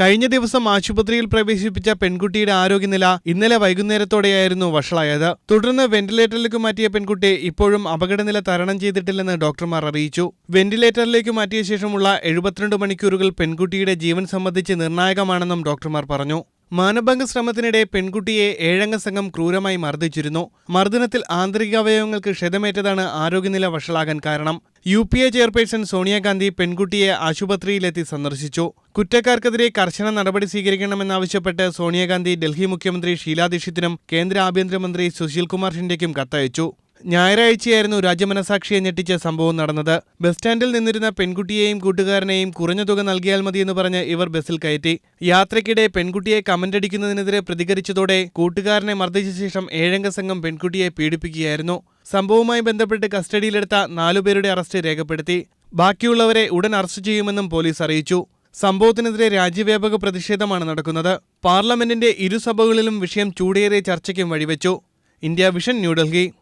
കഴിഞ്ഞ ദിവസം ആശുപത്രിയിൽ പ്രവേശിപ്പിച്ച പെൺകുട്ടിയുടെ ആരോഗ്യനില ഇന്നലെ വൈകുന്നേരത്തോടെയായിരുന്നു വഷളായത്. തുടർന്ന് വെന്റിലേറ്ററിലേക്ക് മാറ്റിയ പെൺകുട്ടി ഇപ്പോഴും അപകടനില തരണം ചെയ്തിട്ടില്ലെന്ന് ഡോക്ടർമാർ അറിയിച്ചു. വെന്റിലേറ്ററിലേക്ക് മാറ്റിയ ശേഷമുള്ള എഴുപത്തിരണ്ട് മണിക്കൂറുകൾ പെൺകുട്ടിയുടെ ജീവൻ സംബന്ധിച്ച് നിർണായകമാണെന്നും ഡോക്ടർമാർ പറഞ്ഞു. മാനഭംഗ ശ്രമത്തിനിടെ പെൺകുട്ടിയെ ഏഴംഗ സംഘം ക്രൂരമായി മർദ്ദിച്ചിരുന്നു. മർദ്ദനത്തിൽ ആന്തരികാവയവങ്ങൾക്ക് ക്ഷതമേറ്റതാണ് ആരോഗ്യനില വഷളാകാൻ കാരണം. U P A chairperson Sonia Gandhi പെൺകുട്ടിയെ ആശുപത്രിയിലെത്തി സന്ദർശിച്ചു. കുറ്റക്കാർക്കെതിരെ കർശന നടപടി സ്വീകരിക്കണമെന്നാവശ്യപ്പെട്ട് സോണിയാഗാന്ധി ഡൽഹി മുഖ്യമന്ത്രി ഷീലാ ദീക്ഷിത്തിനും കേന്ദ്ര ആഭ്യന്തരമന്ത്രി സുശീൽ കുമാർ ഷിൻഡയ്ക്കും കത്തയച്ചു. ഞായറാഴ്ചയായിരുന്നു രാജ്യമനസാക്ഷിയെ ഞെട്ടിച്ച സംഭവം നടന്നത്. ബസ് സ്റ്റാൻഡിൽ നിന്നിരുന്ന പെൺകുട്ടിയെയും കൂട്ടുകാരനെയും കുറഞ്ഞ തുക നൽകിയാൽ മതിയെന്ന് പറഞ്ഞ് ഇവർ ബസ്സിൽ കയറ്റി. യാത്രയ്ക്കിടെ പെൺകുട്ടിയെ കമന്റടിക്കുന്നതിനെതിരെ പ്രതികരിച്ചതോടെ കൂട്ടുകാരനെ മർദ്ദിച്ച ശേഷം ഏഴംഗ സംഘം പെൺകുട്ടിയെ പീഡിപ്പിക്കുകയായിരുന്നു. സംഭവവുമായി ബന്ധപ്പെട്ട് കസ്റ്റഡിയിലെടുത്ത നാലുപേരുടെ അറസ്റ്റ് രേഖപ്പെടുത്തി. ബാക്കിയുള്ളവരെ ഉടൻ അറസ്റ്റ് ചെയ്യുമെന്നും പോലീസ് അറിയിച്ചു. സംഭവത്തിനെതിരെ രാജ്യവ്യാപക പ്രതിഷേധമാണ് നടക്കുന്നത്. പാർലമെന്റിന്റെ ഇരുസഭകളിലും വിഷയം ചൂടേറിയ ചർച്ചയ്ക്കും വഴിവെച്ചു. India vision New Delhi.